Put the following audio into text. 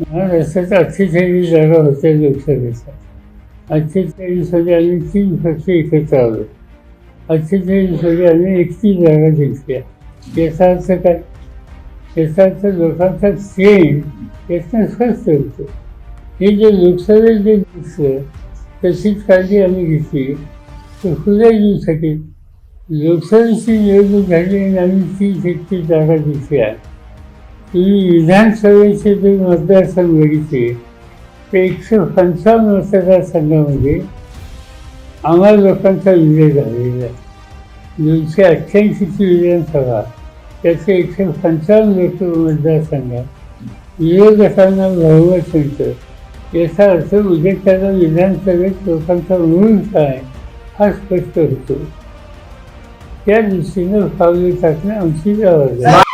महाराष्ट्रात अठ्ठेचाळीस जागा होत्या लोकसभेच्या. अठ्ठेचाळीसमध्ये आम्ही तीन पक्ष एकत्र आलो अठ्ठेचाळीसमध्ये आम्ही एकतीस जागा जिंकल्या. याचा अर्थ काय? याचा अर्थ लोकांचा चेंज यातनं स्वस्त होतो. हे जे लोकसभेत जे दिसलं तशीच काळजी आम्ही घेतली. तर खुल्या येऊ शकेल लोकसभेची निवडणूक झाली आणि आम्ही तीस एकतीस जागा जिंकल्या. की विधानसभेचे जे मतदारसंघ बघितले ते एकशे पंचावन्न मतदारसंघामध्ये आम्हाला लोकांचा विजय झालेला आहे दोनशे अठ्ठ्याऐंशीची विधानसभा त्याचे एकशे पंचावन्न लोक मतदारसंघात विरोधकांना बहुमत मिळतं याचा अर्थ उद्या त्याला विधानसभेत लोकांचा मूळ काय हा स्पष्ट होतो त्या दृष्टीनं पावले टाकणं आमची जबाबदारी